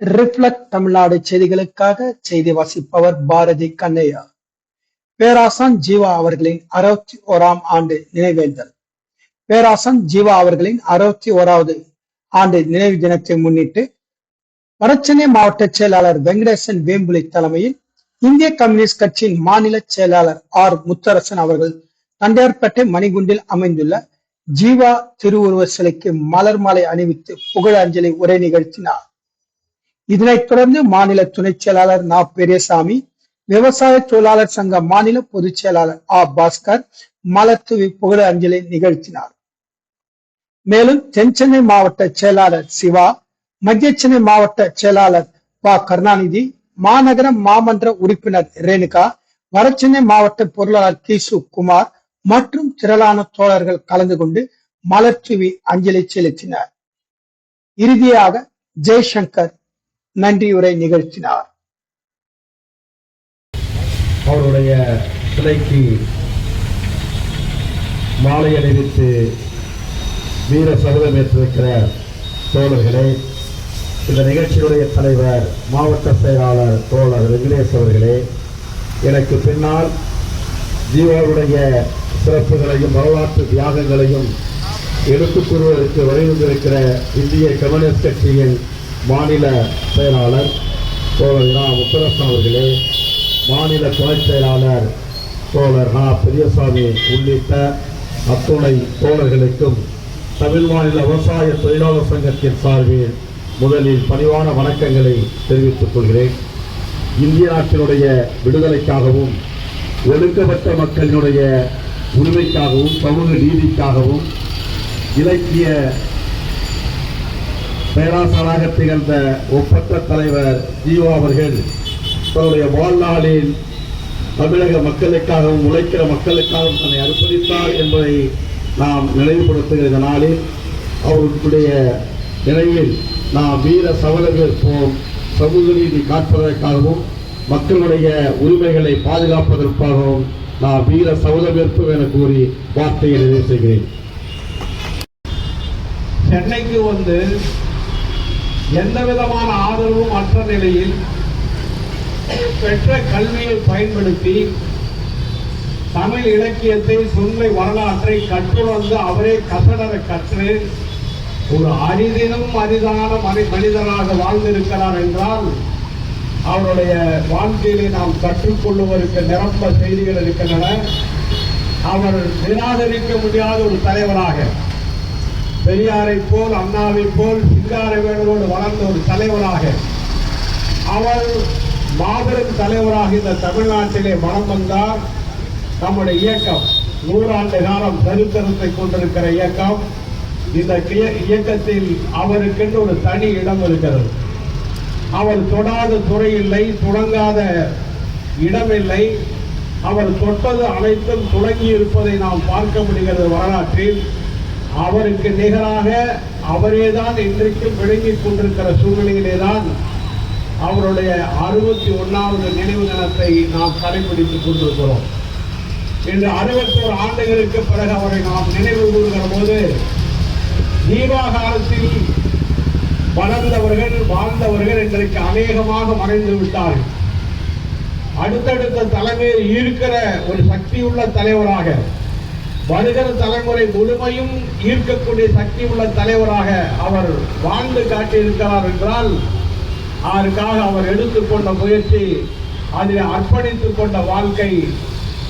Reflect Tamil Nadu செய்திகளுக்காக செய்தி வாசிப்பவர் பாரதி கண்ணையா. பேராசான் ஜீவா அவர்களின் அறுபத்தி ஓராம் ஆண்டு நினைவேந்தல். பேராசான் ஜீவா அவர்களின் அறுபத்தி ஓராவது ஆண்டு நினைவு தினத்தை முன்னிட்டு வடசென்னை மாவட்ட செயலாளர் வெங்கடேசன் வேம்புலி தலைமையில் இந்திய கம்யூனிஸ்ட் கட்சியின் மாநில செயலாளர் ஆர். முத்தரசன் அவர்கள் தண்டையார்பேட்டை மணிகுண்டில் அமைந்துள்ள ஜீவா திருவுருவ சிலைக்கு மலர் மாலை அணிவித்து புகழஞ்சலி உரை நிகழ்த்தினார். இதனைத் தொடர்ந்து மாநில துணை செயலாளர் நா. பெரியசாமி விவசாய தொழிலாளர் சங்க மாநில பொதுச் செயலாளர் ஆ. பாஸ்கர் மலத்துவி புகழ அஞ்சலி நிகழ்த்தினார். மேலும் தென்சென்னை மாவட்ட செயலாளர் சிவா மத்திய சென்னை மாவட்ட செயலாளர் ப. கருணாநிதி மாநகர மாமன்ற உறுப்பினர் ரேணுகா வடசென்னை மாவட்ட பொருளாளர் கிசு குமார் மற்றும் திரளான தோழர்கள் கலந்து கொண்டு மலர்ச்சுவி அஞ்சலி செலுத்தினர். இறுதியாக ஜெய்சங்கர் நன்றியுரை நிகழ்த்தினார். அவருடைய சிலைக்கு மாலை அணிவித்து வீர சபதம் ஏற்றிருக்கிற தோழர்களே இந்த நிகழ்ச்சியுடைய தலைவர் மாவட்ட செயலாளர் தோழர் வெங்கடேஷ் அவர்களே எனக்கு பின்னால் ஜீவாவுடைய சிறப்புகளையும் வரலாற்று தியாகங்களையும் எடுத்துக் கூறுவதற்கு வரைந்திருக்கிற இந்திய கம்யூனிஸ்ட் கட்சியின் மாநில செயலாளர் தோழர் நா முத்தரசன் அவர்களே மாநில துணை செயலாளர் தோழர் நா பெரியசாமி உள்ளிட்ட அத்துணை தோழர்களுக்கும் தமிழ் மாநில விவசாய தொழிலாளர் சங்கத்தின் சார்பில் முதலில் பணிவான வணக்கங்களை தெரிவித்துக் கொள்கிறேன். இந்திய நாட்டினுடைய விடுதலைக்காகவும் ஒடுக்கப்பட்ட மக்களினுடைய உரிமைக்காகவும் சமூக நீதிக்காகவும் இலக்கிய பேராசராக திகழ்ந்த ஒப்பற்ற தலைவர் ஜீவா அவர்கள் தன்னுடைய வாழ்நாளில் தமிழக மக்களுக்காகவும் உழைக்கிற மக்களுக்காகவும் தன்னை அர்ப்பணித்தார் என்பதை நாம் நினைவுபடுத்துகிற இந்த நாளில் அவர்களுடைய நினைவில் நாம் வீர சவரவேற்போம் சமூக நீதி காப்பதற்காகவும் மக்களுடைய உரிமைகளை பாதுகாப்பதற்காகவும் நான் வீர சவரவேற்போம் என கூறி வார்த்தையை நிறைவு செய்கிறேன். சென்னைக்கு வந்து எந்த விதமான ஆதரவும் அற்ற நிலையில் பெற்ற கல்வியை பயன்படுத்தி தமிழ் இலக்கியத்தை சுண்மை வரலாற்றை கற்றுணர்ந்து அவரே கசடர கற்று ஒரு அரிதினும் அரிதான மனி மனிதராக வாழ்ந்திருக்கிறார் என்றால் அவருடைய வாழ்க்கையிலே நாம் கற்றுக்கொள்ளுவதற்கு நிரம்ப செய்திகள் இருக்கின்றன. அவர் நிராகரிக்க முடியாத ஒரு தலைவராக பெரியாரை போல் அண்ணாவை போல் சிங்காரவேலோடு வளர்ந்த ஒரு தலைவராக. அவர் மாபெரும் தலைவராக இந்த தமிழ்நாட்டிலே மனம் வந்தார். நம்முடைய இயக்கம் நூறாண்டு காலம் சரித்திரத்தை கொண்டிருக்கிற இயக்கம். இந்த இயக்கத்தில் அவருக்கென்று ஒரு தனி இடம் இருக்கிறது. அவர் தொடாத துறை இல்லை தொடங்காத இடமில்லை அவர் தொட்டது அனைத்தும் தொடங்கி இருப்பதை நாம் பார்க்க முடிகிறது வரலாற்றில். அவருக்கு நிகராக அவரேதான் இன்றைக்கும் விளங்கிக் கொண்டிருக்கிற சூழ்நிலையிலே தான் அவருடைய அறுபத்தி ஒன்றாவது நினைவு தினத்தை நாம் கடைபிடித்துக் கொண்டிருக்கிறோம். இன்று அறுபத்தோரு ஆண்டுகளுக்கு பிறகு அவரை நாம் நினைவு கூறுகிற போது தீபாகாலத்தில் வளர்ந்தவர்கள் வாழ்ந்தவர்கள் இன்றைக்கு அநேகமாக மறைந்து விட்டார்கள். அடுத்தடுத்த தலைமையில் இருக்கிற ஒரு சக்தியுள்ள தலைவராக வருகிற தலைமுறை முழுமையும் ஈர்க்கக்கூடிய சக்தி உள்ள தலைவராக அவர் வாழ்ந்து காட்டியிருக்கிறார் என்றால் அதற்காக அவர் எடுத்துக்கொண்ட முயற்சி அதில் அர்ப்பணித்துக் கொண்ட வாழ்க்கை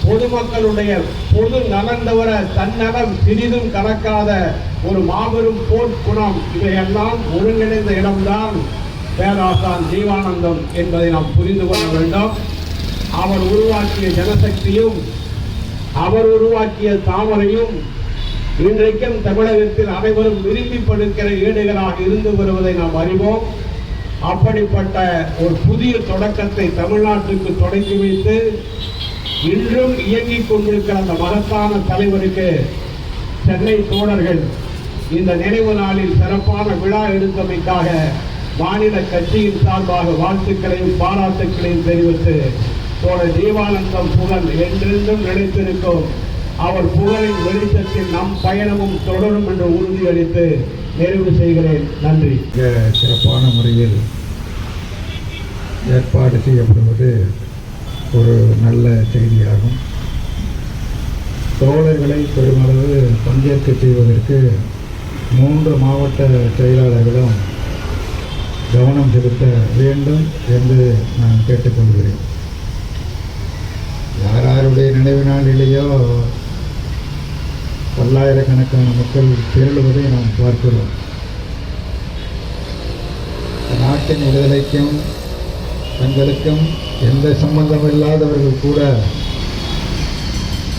பொதுமக்களுடைய பொது நலன் தவிர தன்னலம் சிறிதும் கலக்காத ஒரு மாபெரும் போர்க்குணம் இவையெல்லாம் ஒருங்கிணைந்த இடம்தான் பேராசான் ஜீவானந்தம் என்பதை நாம் புரிந்து கொள்ள வேண்டும். அவர் உருவாக்கிய ஜனசக்தியும் அவர் உருவாக்கிய தாமரையும் இன்றைக்கும் தமிழகத்தில் அனைவரும் விரும்பி படுக்கிற ஏடுகளாக இருந்து வருவதை நாம் அறிவோம். அப்படிப்பட்ட ஒரு புதிய தொடக்கத்தை தமிழ்நாட்டுக்கு தொடங்கி வைத்து இன்றும் இயங்கிக் கொண்டிருக்கிற அந்த மகத்தான தலைவருக்கு சென்னை தோழர்கள் இந்த நினைவு நாளில் சிறப்பான விழா எடுத்தமைக்காக மாநில கட்சியின் சார்பாக வாழ்த்துக்களையும் பாராட்டுக்களையும் தெரிவித்து போல ஜீவானந்தம் புகழ் என்றென்றும் நினைத்திருக்கும். அவர் புகழின் வெளிச்சத்தில் நம் பயணமும் தொடரும் என்று உறுதியளித்து நிறைவு செய்கிறேன். நன்றி. மிக சிறப்பான முறையில் ஏற்பாடு செய்யப்படுவது ஒரு நல்ல செய்தியாகும். தோழர்களை பெருமளவு பங்கேற்க செய்வதற்கு மூன்று மாவட்ட செயலாளர்களும் கவனம் செலுத்த வேண்டும் என்று நான் கேட்டுக்கொள்கிறேன். அவருடைய நினைவு நாளிலேயோ பல்லாயிரக்கணக்கான மக்கள் திரளுவதை நாம் பார்க்கிறோம். நாட்டின் விடுதலைக்கும் தங்களுக்கும் எந்த சம்பந்தம் இல்லாதவர்கள் கூட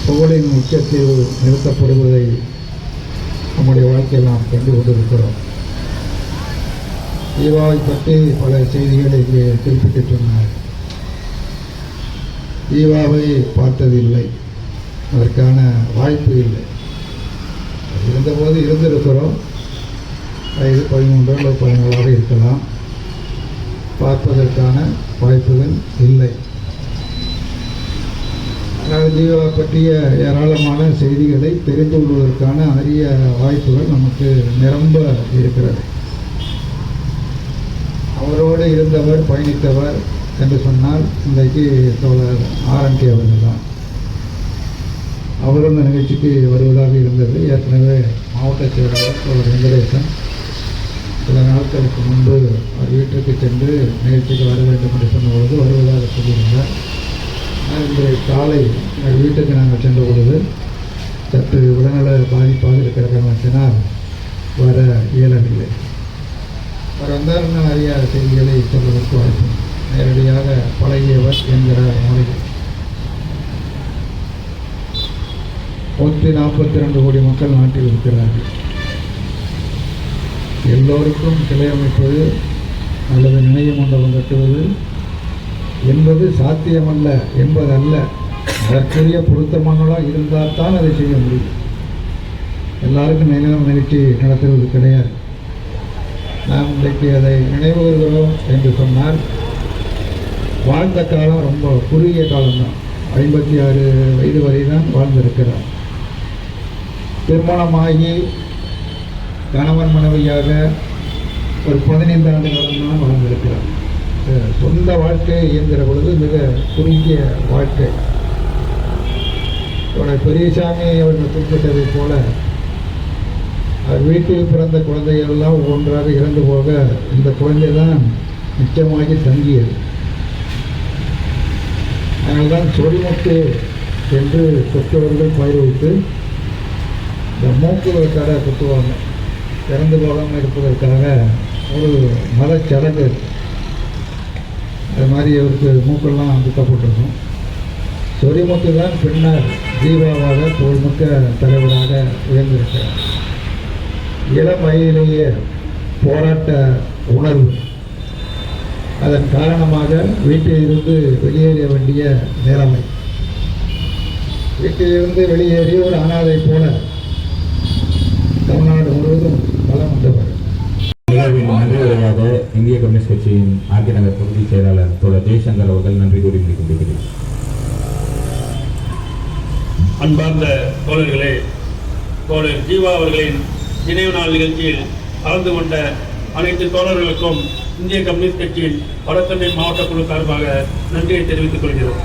புகழின் உச்சத்தில் நிறுத்தப்படுவதை நம்முடைய வாழ்க்கையில் நாம் கண்டு கொண்டிருக்கிறோம். ஈவாவை பற்றி பல செய்திகளை இங்கே குறிப்பிட்டு சொன்னார் ஈவாவை பார்த்ததில்லை. அதற்கான வாய்ப்பு இல்லை. இருந்தபோது இருந்திருக்கிறோம். வயது பதிமூன்று அல்லது பதினாலாக இருக்கலாம். பார்ப்பதற்கான வாய்ப்புகள் இல்லை. அதாவது ஜீவா பற்றிய ஏராளமான செய்திகளை தெரிந்து கொள்வதற்கான அரிய வாய்ப்புகள் நமக்கு நிரம்ப இருக்கிறது. அவரோடு இருந்தவர் பயணித்தவர் என்று சொன்னால் இன்றைக்கு தோழர் ஆர்என்டி அவர்கள் தான் அவரும் இந்த நிகழ்ச்சிக்கு வருவதாக இருந்தது. ஏற்கனவே மாவட்ட செயலாளர் தோழர் வெங்கடேசன் சில நாட்களுக்கு முன்பு அவர் வீட்டிற்கு சென்று நிகழ்ச்சிக்கு வர வேண்டும் என்று சொன்னபொழுது வருவதாக சொல்லியிருந்தார். ஆனால் இன்றைய காலை எங்கள் வீட்டுக்கு நாங்கள் சென்ற பொழுது சற்று உடல்நல பாதிப்பாக இருக்கிற காரணத்தினால் வர இயலவில்லை. அவர் வந்தால் இன்னும் நிறைய செய்திகளை சொல்வதற்கு வாய்ப்பு நேரடியாக பழகியவர் என்கிறார் மொழிகள் நூற்றி நாற்பத்தி ரெண்டு கோடி மக்கள் நாட்டில் இருக்கிறார்கள். எல்லோருக்கும் சிலை அமைப்பது அல்லது நினைவு மண்டபம் கட்டுவது என்பது சாத்தியமல்ல என்பதல்ல. அதற்குரிய பொருத்தமானதாக இருந்தால் தான் அதை செய்ய முடியும். எல்லாருக்கும் நினைவு நிகழ்ச்சி நடத்துவது கிடையாது. நாம் இன்றைக்கு அதை நினைவுகிறோம் என்று சொன்னால் வாழ்ந்த காலம் ரொம்ப குறுகிய காலம்தான். ஐம்பத்தி ஆறு வயது வரை தான் வாழ்ந்திருக்கிறார். திருமணமாகி கணவன் மனைவியாக ஒரு பதினைந்து ஆண்டு வாழ்ந்திருக்கிறார். சொந்த வாழ்க்கை இயங்குகிற பொழுது மிக குறுகிய வாழ்க்கை. தோழர் பெரியசாமி அவர்கள் குறிப்பிட்டதைப் போல அவர் வீட்டில் பிறந்த குழந்தைகள் எல்லாம் ஒவ்வொன்றாக இறந்து போக இந்த குழந்தை தான் நிச்சயமாகி தங்கியது. அதனால்தான் சொறிமுட்டு என்று பெற்றோர்கள் பயிர் வைத்து இந்த மூக்கு கடை குத்துவாங்க இறந்து போகாமல் இருப்பதற்காக ஒரு மதச்சடங்கு அது மாதிரி அவருக்கு மூக்கெல்லாம் குத்தப்பட்டிருக்கும் சொறிமுத்து தான் பின்னர் ஜீவாவாக பொதுமுக்க தலைவராக உயர்ந்திருக்கிறார். இளம் வயதிலேயே போராட்ட உணர்வு. அதன் காரணமாக வீட்டில் இருந்து வெளியேற வேண்டிய நிலைமை வீட்டிலிருந்து வெளியேறி ஒரு அனாதை போல தமிழ்நாடு முழுவதும் பலம் நிகழ்வின் நன்றி உரையாக இந்திய கம்யூனிஸ்ட் கட்சியின் ஆர்கே நகர் பகுதி செயலாளர் தோழர் ஜெய்சங்கர் அவர்கள் நன்றி கூறி கொண்டிருக்கிறேன் அன்பார்ந்த தோழர்களே தோழர் ஜீவா அவர்களின் நினைவு நாள் நிகழ்ச்சியில் கலந்து கொண்ட அனைத்து தோழர்களுக்கும் இந்திய கம்யூனிஸ்ட் கட்சியின் வடசென்னை மாவட்ட குழு சார்பாக நன்றியை தெரிவித்துக் கொள்கிறோம்.